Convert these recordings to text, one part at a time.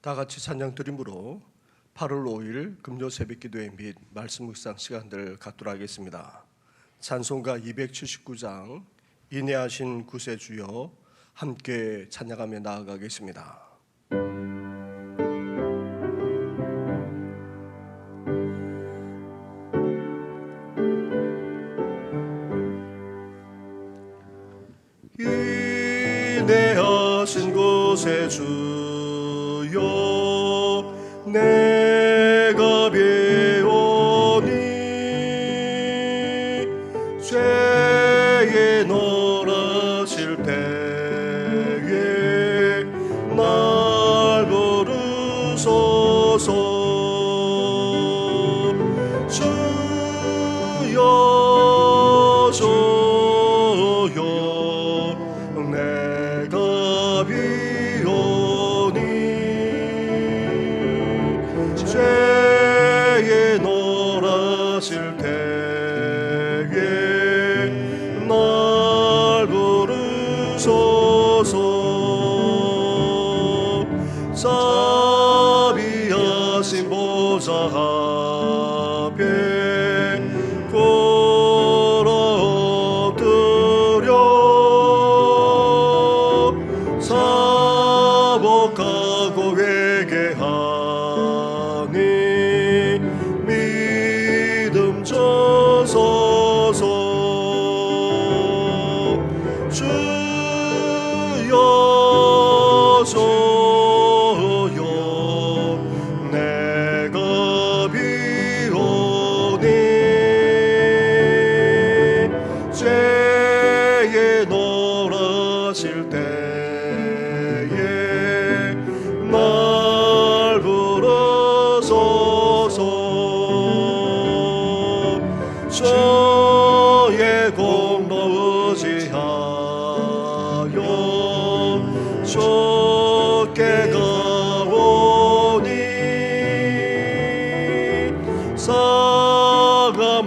다 같이 찬양 드림으로 8월 5일 금요 새벽 기도회 및 말씀 묵상 시간들 갖도록 하겠습니다. 찬송가 279장 인내하신 구세주여 함께 찬양하며 나아가겠습니다. 부르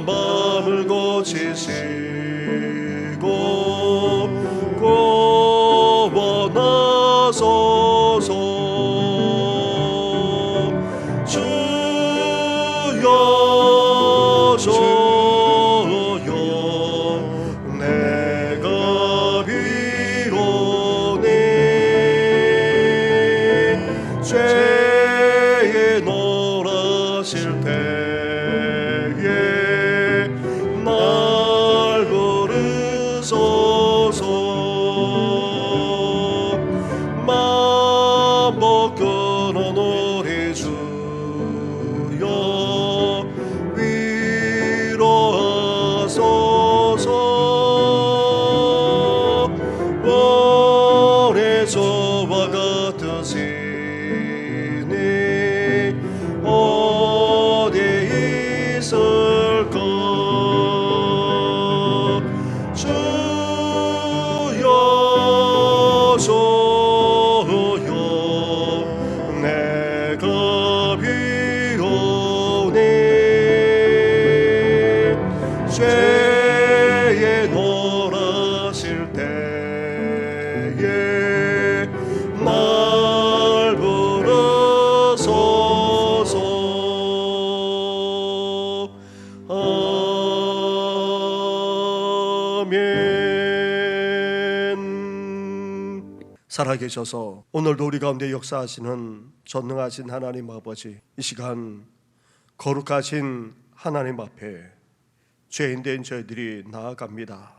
마음을 고치시 살아계셔서 오늘도 우리 가운데 역사하시는 전능하신 하나님 아버지 이 시간 거룩하신 하나님 앞에 죄인된 저희들이 나아갑니다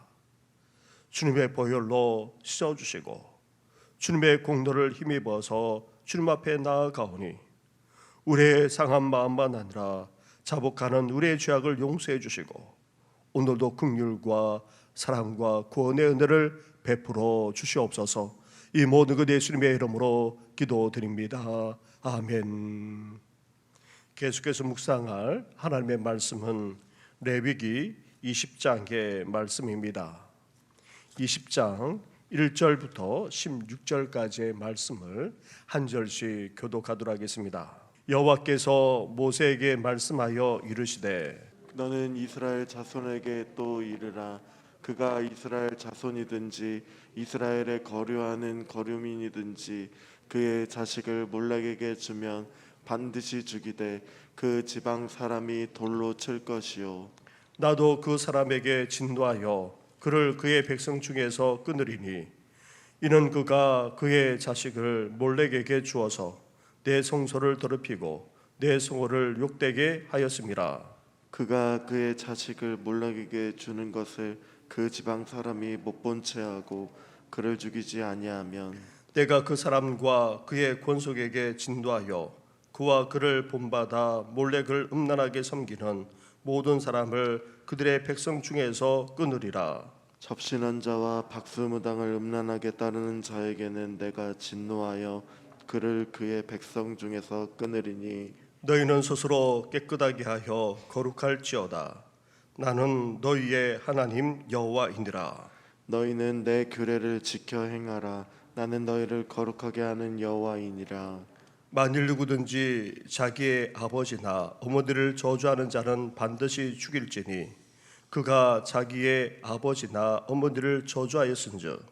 주님의 보혈로 씻어주시고 주님의 공로를 힘입어서 주님 앞에 나아가오니 우리의 상한 마음만 아니라 자복하는 우리의 죄악을 용서해 주시고 오늘도 긍휼과 사랑과 구원의 은혜를 베풀어 주시옵소서. 이 모든 것 예수님의 이름으로 기도드립니다. 아멘. 계속해서 묵상할 하나님의 말씀은 레위기 20장의 말씀입니다. 20장 1절부터 16절까지의 말씀을 한 절씩 교독하도록 하겠습니다. 여호와께서 모세에게 말씀하여 이르시되 너는 이스라엘 자손에게 또 이르라 그가 이스라엘 자손이든지 이스라엘에 거류하는 거류민이든지 그의 자식을 몰락에게 주면 반드시 죽이되 그 지방 사람이 돌로 칠 것이요. 나도 그 사람에게 진노하여 그를 그의 백성 중에서 끊으리니 이는 그가 그의 자식을 몰렉에게 주어서 내 성소를 더럽히고 내 성호를 욕되게 하였음이라 그가 그의 자식을 몰락에게 주는 것을 그 지방 사람이 못 본 채 하고 그를 죽이지 아니하면 내가 그 사람과 그의 권속에게 진도하여 그와 그를 본받아 몰렉을 음란하게 섬기는 모든 사람을 그들의 백성 중에서 끊으리라. 접신한 자와 박수무당을 음란하게 따르는 자에게는 내가 진노하여 그를 그의 백성 중에서 끊으리니 너희는 스스로 깨끗하게 하여 거룩할지어다 나는 너희의 하나님 여호와이니라. 너희는 내 규례를 지켜 행하라. 나는 너희를 거룩하게 하는 여호와이니라. 만일 누구든지 자기의 아버지나 어머니를 저주하는 자는 반드시 죽일지니 그가 자기의 아버지나 어머니를 저주하였은즉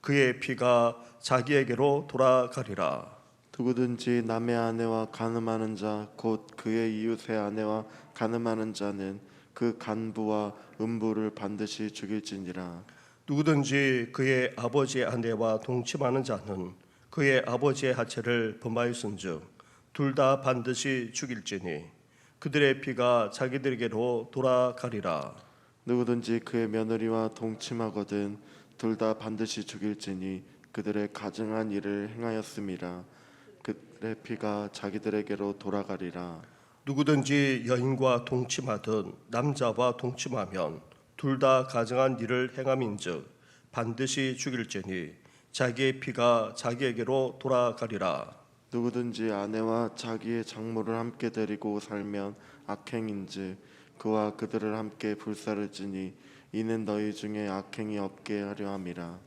그의 피가 자기에게로 돌아가리라. 누구든지 남의 아내와 간음하는 자 곧 그의 이웃의 아내와 간음하는 자는 그 간부와 음부를 반드시 죽일지니라. 누구든지 그의 아버지의 아내와 동침하는 자는 그의 아버지의 하체를 범하였은즉 둘 다 반드시 죽일지니 그들의 피가 자기들에게로 돌아가리라. 누구든지 그의 며느리와 동침하거든 둘 다 반드시 죽일지니 그들의 가증한 일을 행하였음이라. 그들의 피가 자기들에게로 돌아가리라 누구든지 여인과 동침하든 남자와 동침하면 둘 다 가정한 일을 행함인즉 반드시 죽일지니 자기의 피가 자기에게로 돌아가리라. 누구든지 아내와 자기의 장모를 함께 데리고 살면 악행인지 그와 그들을 함께 불사를 지니 이는 너희 중에 악행이 없게 하려 함이라.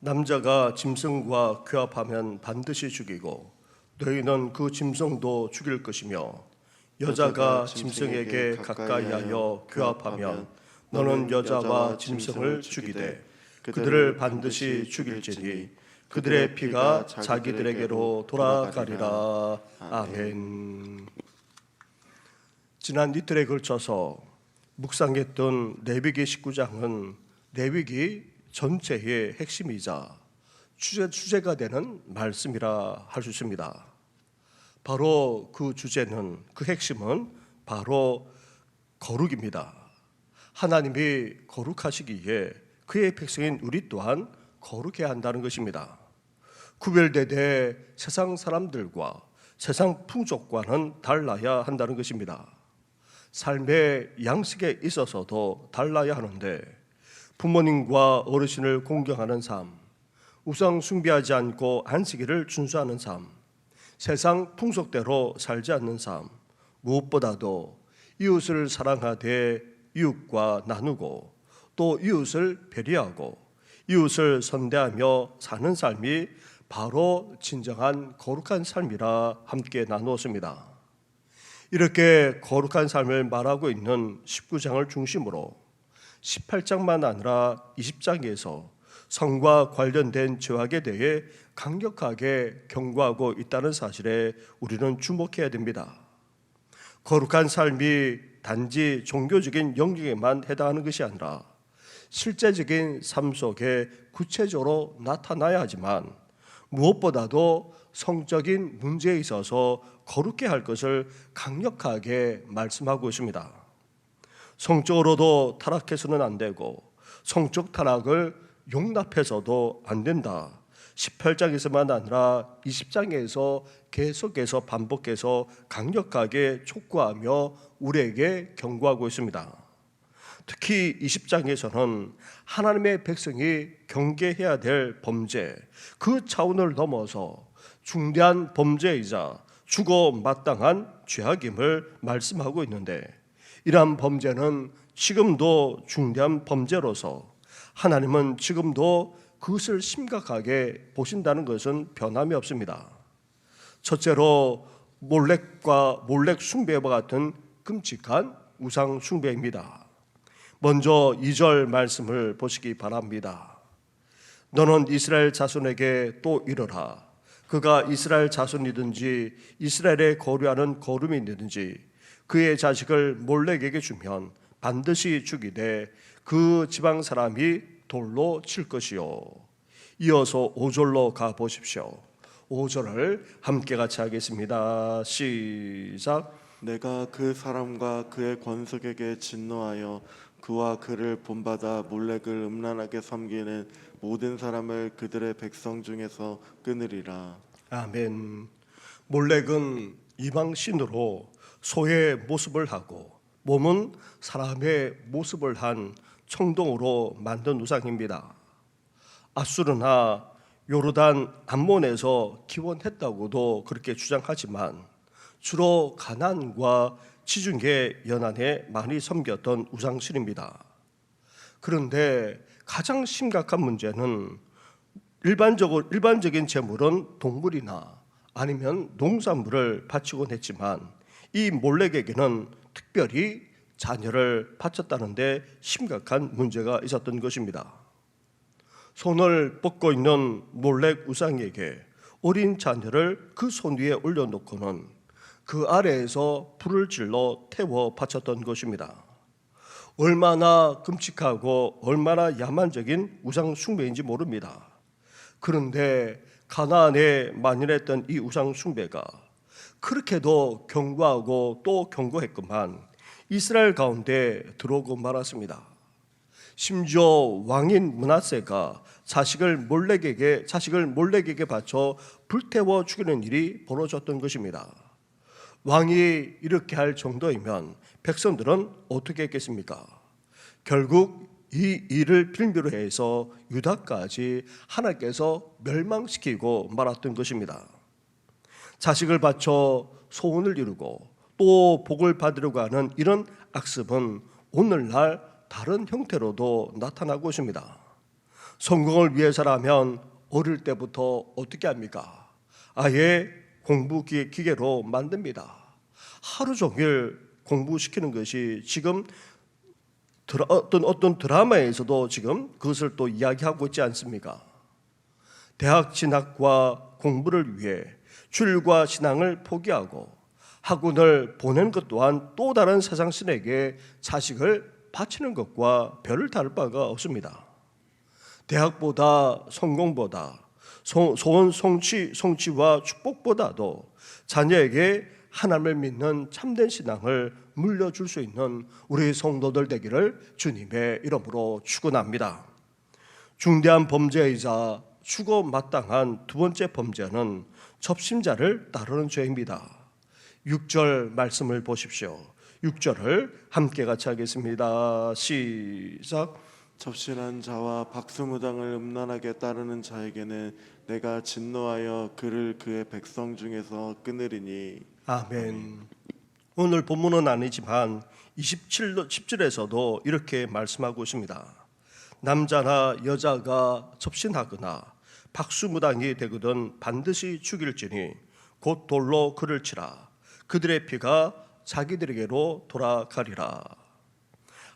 남자가 짐승과 교합하면 반드시 죽이고 너희는 그 짐승도 죽일 것이며 여자가 짐승에게 가까이하여 교합하면 너는 여자와 짐승을 죽이되 그들을 반드시 죽일지니 그들의 피가 자기들에게로 돌아가리라 아멘. 지난 이틀에 걸쳐서 묵상했던 레위기 19장은 레위기 전체의 핵심이자 주제, 주제가 되는 말씀이라 할 수 있습니다. 바로 그 주제는 그 핵심은 바로 거룩입니다. 하나님이 거룩하시기에 그의 백성인 우리 또한 거룩해야 한다는 것입니다. 구별되되 세상 사람들과 세상 풍족과는 달라야 한다는 것입니다. 삶의 양식에 있어서도 달라야 하는데 부모님과 어르신을 공경하는 삶, 우상 숭배하지 않고 안식일을 준수하는 삶, 세상 풍속대로 살지 않는 삶, 무엇보다도 이웃을 사랑하되 이웃과 나누고 또 이웃을 배려하고 이웃을 선대하며 사는 삶이 바로 진정한 거룩한 삶이라 함께 나누었습니다. 이렇게 거룩한 삶을 말하고 있는 19장을 중심으로 18장만 아니라 20장에서 성과 관련된 죄악에 대해 강력하게 경고하고 있다는 사실에 우리는 주목해야 됩니다. 거룩한 삶이 단지 종교적인 영역에만 해당하는 것이 아니라 실제적인 삶 속에 구체적으로 나타나야 하지만 무엇보다도 성적인 문제에 있어서 거룩해 할 것을 강력하게 말씀하고 있습니다. 성적으로도 타락해서는 안 되고 성적 타락을 용납해서도 안 된다. 18장에서만 아니라 20장에서 계속해서 반복해서 강력하게 촉구하며 우리에게 경고하고 있습니다. 특히 20장에서는 하나님의 백성이 경계해야 될 범죄, 그 차원을 넘어서 중대한 범죄이자 죽어 마땅한 죄악임을 말씀하고 있는데 이러한 범죄는 지금도 중대한 범죄로서 하나님은 지금도 그것을 심각하게 보신다는 것은 변함이 없습니다. 첫째로 몰렉과 몰렉 숭배와 같은 끔찍한 우상 숭배입니다. 먼저 2절 말씀을 보시기 바랍니다. 너는 이스라엘 자손에게 또 이르라 그가 이스라엘 자손이든지 이스라엘에 거류하는 거름이든지 그의 자식을 몰렉에게 주면 반드시 죽이되 그 지방 사람이 돌로 칠 것이요. 이어서 5절로 가 보십시오. 5절을 함께 같이 하겠습니다. 시작. 내가 그 사람과 그의 권속에게 진노하여 그와 그를 본받아 몰렉을 음란하게 섬기는 모든 사람을 그들의 백성 중에서 끊으리라. 아멘. 몰렉은 이방 신으로 소의 모습을 하고 몸은 사람의 모습을 한 청동으로 만든 우상입니다. 아수르나 요르단 암몬에서 기원했다고도 그렇게 주장하지만 주로 가난과 지중해 연안에 많이 섬겼던 우상신입니다. 그런데 가장 심각한 문제는 일반적으로 일반적인 재물은 동물이나 아니면 농산물을 바치곤 했지만 이 몰렉에게는 특별히 자녀를 바쳤다는데 심각한 문제가 있었던 것입니다. 손을 뻗고 있는 몰렉 우상에게 어린 자녀를 그 손 위에 올려놓고는 그 아래에서 불을 질러 태워 바쳤던 것입니다. 얼마나 끔찍하고 얼마나 야만적인 우상 숭배인지 모릅니다. 그런데 가나안에 만연했던 이 우상 숭배가 그렇게도 경고하고 또 경고했구만 이스라엘 가운데 들어오고 말았습니다. 심지어 왕인 문하세가 자식을 몰렉에게 자식을 몰렉에게 바쳐 불태워 죽이는 일이 벌어졌던 것입니다. 왕이 이렇게 할 정도이면 백성들은 어떻게 했겠습니까? 결국 이 일을 빌미로 해서 유다까지 하나님께서 멸망시키고 말았던 것입니다. 자식을 바쳐 소원을 이루고 또 복을 받으려고 하는 이런 악습은 오늘날 다른 형태로도 나타나고 있습니다. 성공을 위해서라면 어릴 때부터 어떻게 합니까? 아예 공부 기- 기계로 만듭니다. 하루 종일 공부시키는 것이 지금 드라, 어떤 어떤 드라마에서도 지금 그것을 또 이야기하고 있지 않습니까? 대학 진학과 공부를 위해 출과 신앙을 포기하고 학원을 보낸 것 또한 또 다른 세상 신에게 자식을 바치는 것과 별을 다를 바가 없습니다. 대학보다 성공보다 소- 소원 성취 성취와 축복보다도 자녀에게 하나님을 믿는 참된 신앙을 물려줄 수 있는 우리 성도들 되기를 주님의 이름으로 축원합니다. 중대한 범죄이자 추고 마땅한 두 번째 범죄는 접심자를 따르는 죄입니다. 6절 말씀을 보십시오. 6절을 함께 같이 하겠습니다. 시작. 접신한 자와 박수무당을 음란하게 따르는 자에게는 내가 진노하여 그를 그의 백성 중에서 끊으리니 아멘. 오늘 본문은 아니지만 27절 10절에서도 이렇게 말씀하고 있습니다. 남자나 여자가 접신하거나 박수무당이 되거든 반드시 죽일지니 곧 돌로 그를 치라 그들의 피가 자기들에게로 돌아가리라.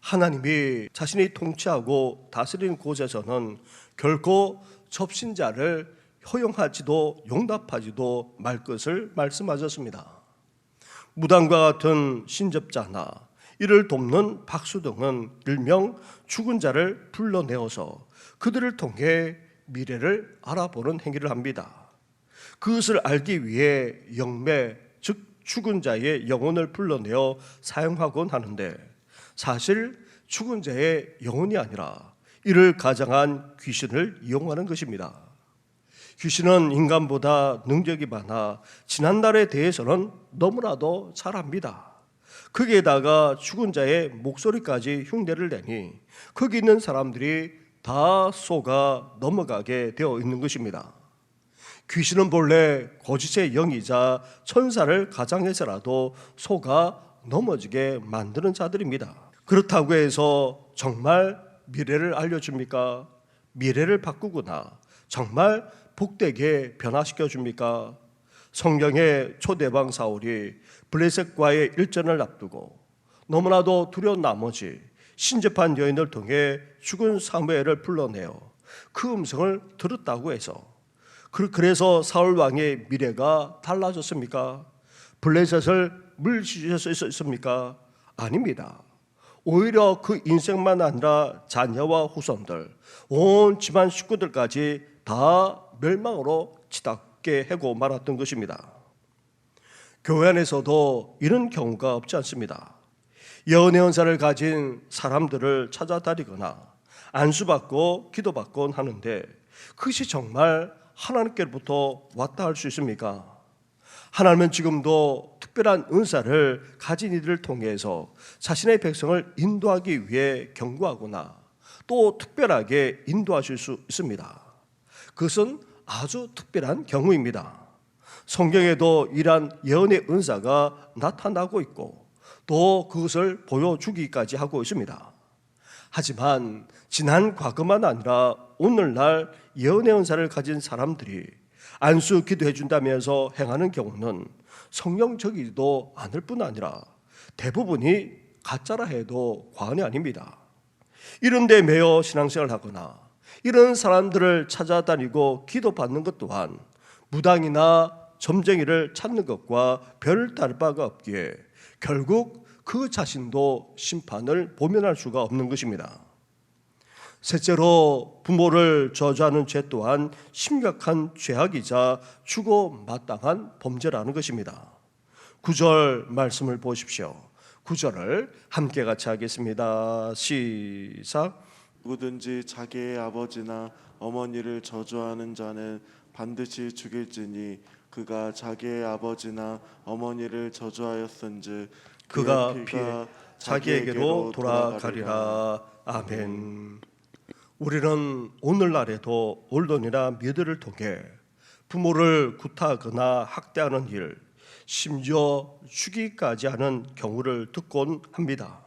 하나님이 자신이 통치하고 다스리는 곳에서는 결코 접신자를 허용하지도 용납하지도 말 것을 말씀하셨습니다. 무당과 같은 신접자나 이를 돕는 박수 등은 일명 죽은 자를 불러내어서 그들을 통해 미래를 알아보는 행위를 합니다. 그것을 알기 위해 영매 즉 죽은 자의 영혼을 불러내어 사용하곤 하는데 사실 죽은 자의 영혼이 아니라 이를 가장한 귀신을 이용하는 것입니다. 귀신은 인간보다 능력이 많아 지난날에 대해서는 너무나도 잘 압니다. 거기에다가 죽은 자의 목소리까지 흉내를 내니 거기 있는 사람들이 다 속아 넘어가게 되어 있는 것입니다. 귀신은 본래 거짓의 영이자 천사를 가장해서라도 속아 넘어지게 만드는 자들입니다. 그렇다고 해서 정말 미래를 알려줍니까? 미래를 바꾸거나 정말 복되게 변화시켜 줍니까? 성경의 초대방 사울이 블레셋과의 일전을 앞두고 너무나도 두려운 나머지 신접한 여인을 통해 죽은 사무엘을 불러내어 그 음성을 들었다고 해서 그- 그래서 사울 왕의 미래가 달라졌습니까? 블레셋을 물리치셨습니까? 아닙니다. 오히려 그 인생만 아니라 자녀와 후손들, 온 집안 식구들까지 다 멸망으로 치닫게 하고 말았던 것입니다. 교회 안에서도 이런 경우가 없지 않습니다. 예언의 은사를 가진 사람들을 찾아다니거나 안수받고 기도받곤 하는데 그것이 정말 하나님께로부터 왔다 할 수 있습니까? 하나님은 지금도 특별한 은사를 가진 이들을 통해서 자신의 백성을 인도하기 위해 경고하거나 또 특별하게 인도하실 수 있습니다. 그것은 아주 특별한 경우입니다. 성경에도 이러한 예언의 은사가 나타나고 있고 또 그것을 보여주기까지 하고 있습니다. 하지만 지난 과거만 아니라 오늘날 예언의 은사를 가진 사람들이 안수 기도해 준다면서 행하는 경우는 성령적이지도 않을 뿐 아니라 대부분이 가짜라 해도 과언이 아닙니다. 이런데 매여 신앙생활을 하거나 이런 사람들을 찾아다니고 기도받는 것 또한 무당이나 점쟁이를 찾는 것과 별 다를 바가 없기에 결국 그 자신도 심판을 보면할 수가 없는 것입니다. 셋째로 부모를 저주하는 죄 또한 심각한 죄악이자 주고 마땅한 범죄라는 것입니다. 구절 말씀을 보십시오. 구절을 함께 같이 하겠습니다. 시작. 누구든지 자기의 아버지나 어머니를 저주하는 자는 반드시 죽일지니 그가 자기의 아버지나 어머니를 저주하였은즉 그가 피해 자기에게로 돌아가리라. 아멘. 우리는 오늘날에도 언론이나 미디어를 통해 부모를 구타하거나 학대하는 일, 심지어 죽이기까지 하는 경우를 듣곤 합니다.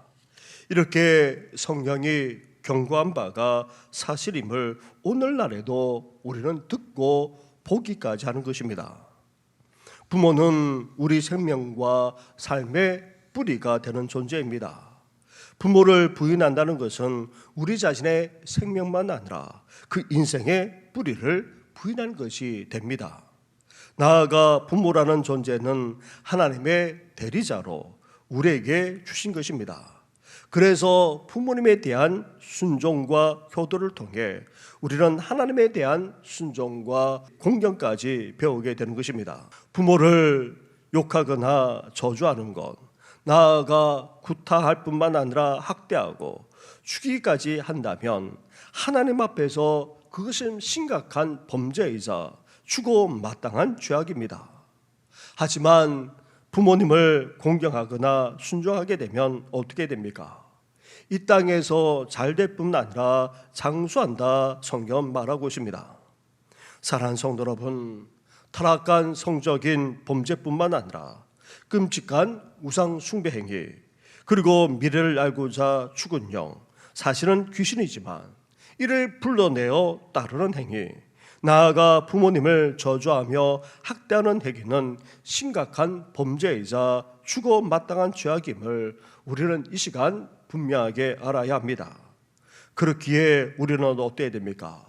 이렇게 성령이 경고한 바가 사실임을 오늘날에도 우리는 듣고 보기까지 하는 것입니다. 부모는 우리 생명과 삶의 뿌리가 되는 존재입니다. 부모를 부인한다는 것은 우리 자신의 생명만 아니라 그 인생의 뿌리를 부인한 것이 됩니다. 나아가 부모라는 존재는 하나님의 대리자로 우리에게 주신 것입니다. 그래서 부모님에 대한 순종과 효도를 통해 우리는 하나님에 대한 순종과 공경까지 배우게 되는 것입니다. 부모를 욕하거나 저주하는 것, 나아가 구타할 뿐만 아니라 학대하고 죽이기까지 한다면 하나님 앞에서 그것은 심각한 범죄이자 주고 마땅한 죄악입니다. 하지만 부모님을 공경하거나 순종하게 되면 어떻게 됩니까? 이 땅에서 잘 될 뿐 아니라 장수한다 성경 말하고 있습니다. 사랑하는 성도 여러분, 타락한 성적인 범죄뿐만 아니라 끔찍한 우상 숭배 행위 그리고 미래를 알고자 죽은 영 사실은 귀신이지만 이를 불러내어 따르는 행위 나아가 부모님을 저주하며 학대하는 행위는 심각한 범죄이자 죽어 마땅한 죄악임을 우리는 이 시간 분명하게 알아야 합니다. 그렇기에 우리는 어때야 됩니까?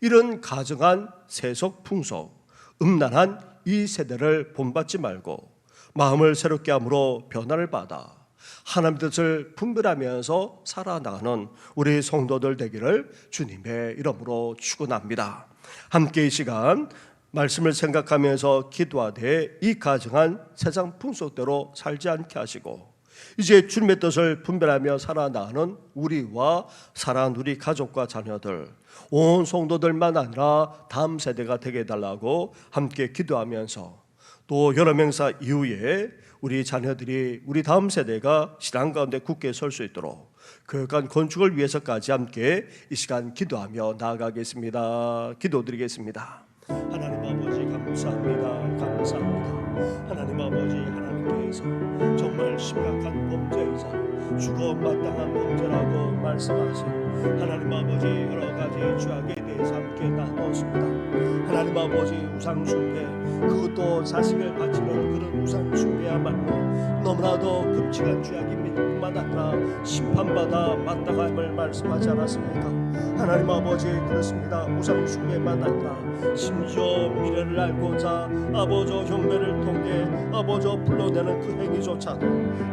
이런 가정한 세속 풍속, 음란한 이 세대를 본받지 말고 마음을 새롭게 함으로 변화를 받아 하나님 뜻을 분별하면서 살아나가는 우리 성도들 되기를 주님의 이름으로 축원합니다. 함께 이 시간 말씀을 생각하면서 기도하되 이 가정한 세상 풍속대로 살지 않게 하시고 이제 주님의 뜻을 분별하며 살아나가는 우리와 사랑하는 우리 가족과 자녀들 온 성도들만 아니라 다음 세대가 되게 해달라고 함께 기도하면서 또 여러 명사 이후에 우리 자녀들이 우리 다음 세대가 신앙 가운데 굳게 설 수 있도록 교육관 건축을 위해서까지 함께 이 시간 기도하며 나아가겠습니다. 기도드리겠습니다. 하나님 아버지 감사합니다. 감사합니다. 하나님 아버지 하나님께서 정말 심각한 범죄이자 죽어 마땅한 범죄라고 말씀하신 하나님 아버지 여러 가지 죄악에 대해서 함께 나눴습니다. 하나님 아버지 우상 숭배 그것도 자식을 바치는 그런 우상 숭배야말로 너무나도 끔찍한 죄악입니다. 아니라 심판받아 마땅함을 말씀하지 않았습니까? 하나님 아버지 그렇습니다. 우상 숭배만 아니라 심지어 미래를 알고자 아버지 형배를 통해 아버지 불러내는 그 행위조차도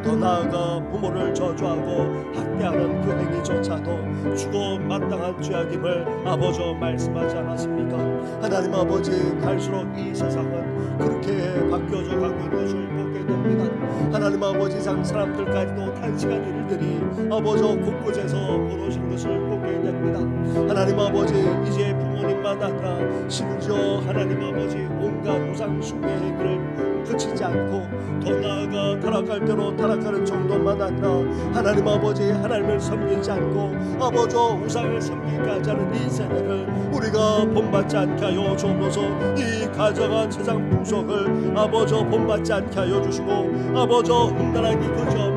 더 나아가 부모를 저주하고 학대하는 그 행위조차도 죽어 마땅한 죄악임을 아버지 말씀하지 않았습니까? 하나님 아버지 갈수록 이 세상은 그렇게 바뀌어져 가고 있는 것을 보게 됩니다. 하나님 아버지 상 사람들까지도 단시간 일들이 아버지 곳곳에서 벌어지는 것을 보게 됩니다. 하나님 아버지 이제 부모님만 아니라 심지어 하나님 아버지 온갖 우상 숭배 행위를 그치지 않고 더 나아가 타락할 대로 타락하는 아니라 하나님 아버지 하나님을 섬기지 않고 아버지 우상을 섬기까지 하는 이 세대를 우리가 본받지 않게 하여 주옵소서. 이 가정한 세상 풍속을 아버지 본받지 않게 하여 주시고 아버지 그지없는 이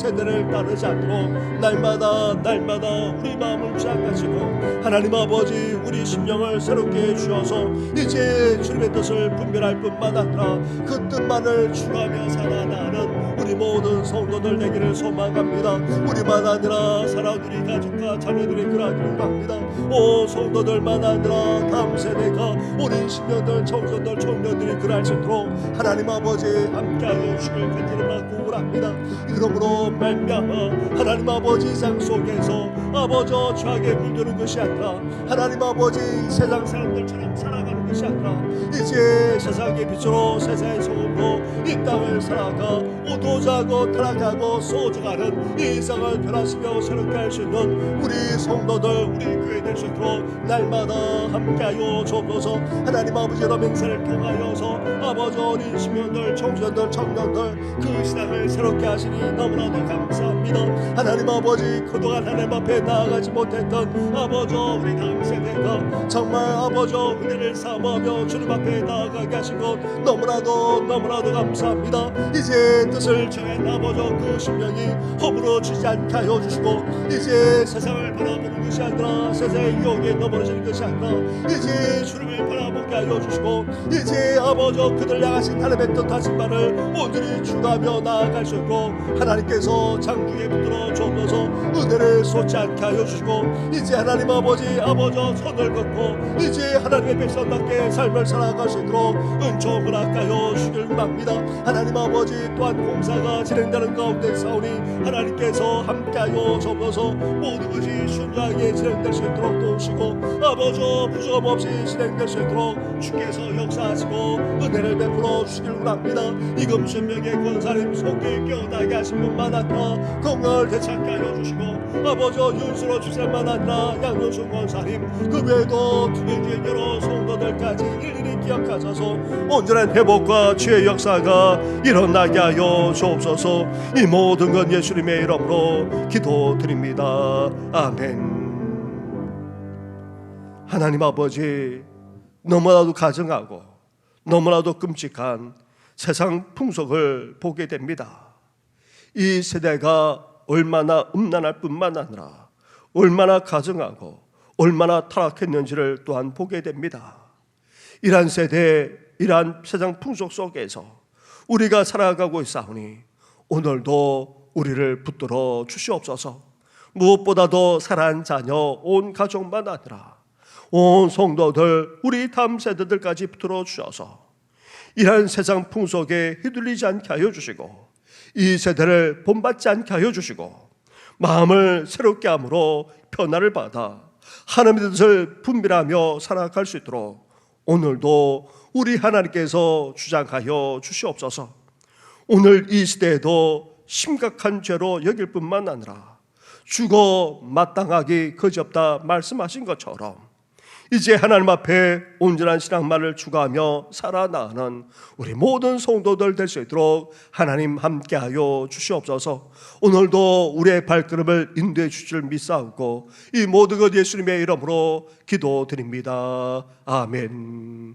세대를 따르지 않도록 날마다 날마다 우리 마음을 주장하시고 하나님 아버지 우리 심령을 새롭게 해주셔서 이제 주님의 뜻을 분별할 뿐만 아니라 그 뜻만을 추구하며 살아나는 우리 모든 성도들 되기를 소망합니다. 우리만 아니라 우리 가족과 자녀들이 그러기를 바랍니다. 오 성도들만 아니라 다음 세대가 어린 신년들 청소들 청년들이 그럴 수 있도록 하나님 아버지 함께하여 주시길 간절히 받고 합니다. 그러므로 말미암아 하나님 아버지 상 속에서 아버지 죄악에 물드는 것이 아니라 하나님 아버지 세상 사람들처럼 살아가는 것이 아니라 이제 세상의 빛으로 세상의 소금으로 이 땅을 살아가 오도 자고 타락하고 소중하는 이 세상을 변화시켜 새롭게 할 수 있는 우리 성도들 우리 교회 될 수 있도록 날마다 함께하여 주옵소서. 하나님 아버지 여러 맹세를 통하여서 아버지 어린 시민들 청소년들 청년들 그 신앙을 새롭게 하시니 너무나도 감사합니다. 하나님 아버지 그동안 하나님 앞에 나아가지 못했던 아버지 우리 다음 세대가 정말 아버지 은혜를 삼으며 주님 앞에 나아가게 하신 것 너무나도 너무나도 감사합니다. 이제 뜻을 정한 아버지 그 심령이 허물어지지 않게 하여 주시고 이제 세상을 바라보는 것이 아니라 세상의 유혹에 넘어지는 것이 아니라 이제 주님을 바라보게 하여 주시고 이제 아버지 그들 향하신 하나님의 뜻하신 바를 온전히 주가며 나아갈 수 있고 하나님께서 장중에 붙들어 주옵소서 은혜를 쏟지 않게 하여 주시고 이제 하나님 아버지 아버지 선을 긋고 이제 하나님의 백성답게 삶을 살아갈 수 있도록 은총 허락하여 주시길 바랍니다. 하나님 아버지 또한 공사 가 진행되는 가운데 사오니 하나님께서 함께하여 주옵소서 모든 것이 순조하게 진행될 수 있도록 도우시고 아버지 부조업 없이 진행될 수 있도록 주께서 역사하시고 은혜를 베풀어 주시길 원합니다. 이금 신명의 권사님 속히 깨어나게 하신 분만 아니라 건강을 되찾게 하여 주시고 아버지 윤수로 주실만 아니라 양윤수 권사님 그 외에도 두개주의 여러 성도들까지 일일이 기억하셔서 온전한 회복과 치의 역사가 일어나게 하여 주옵소서 이 모든 건 예수님의 이름으로 기도드립니다 아멘 하나님 아버지 너무나도 가정하고 너무나도 끔찍한 세상 풍속을 보게 됩니다. 이 세대가 얼마나 음란할 뿐만 아니라 얼마나 가정하고 얼마나 타락했는지를 또한 보게 됩니다. 이러한 세대, 이러한 세상 풍속 속에서 우리가 살아가고 있사오니 오늘도 우리를 붙들어 주시옵소서. 무엇보다도 사랑하는 자녀, 온 가족만 아니라 온 성도들, 우리 다음 세대들까지 붙들어 주셔서 이러한 세상 풍속에 휘둘리지 않게 하여 주시고 이 세대를 본받지 않게 하여 주시고 마음을 새롭게 함으로 변화를 받아 하나님의 뜻을 분별하며 살아갈 수 있도록 오늘도 우리 하나님께서 주장하여 주시옵소서. 오늘 이 시대에도 심각한 죄로 여길 뿐만 아니라 죽어 마땅하기 그지없다 말씀하신 것처럼 이제 하나님 앞에 온전한 신앙만을 추구하며 살아나가는 우리 모든 성도들 될 수 있도록 하나님 함께하여 주시옵소서. 오늘도 우리의 발걸음을 인도해 주실 믿사옵고 이 모든 것 예수님의 이름으로 기도드립니다. 아멘.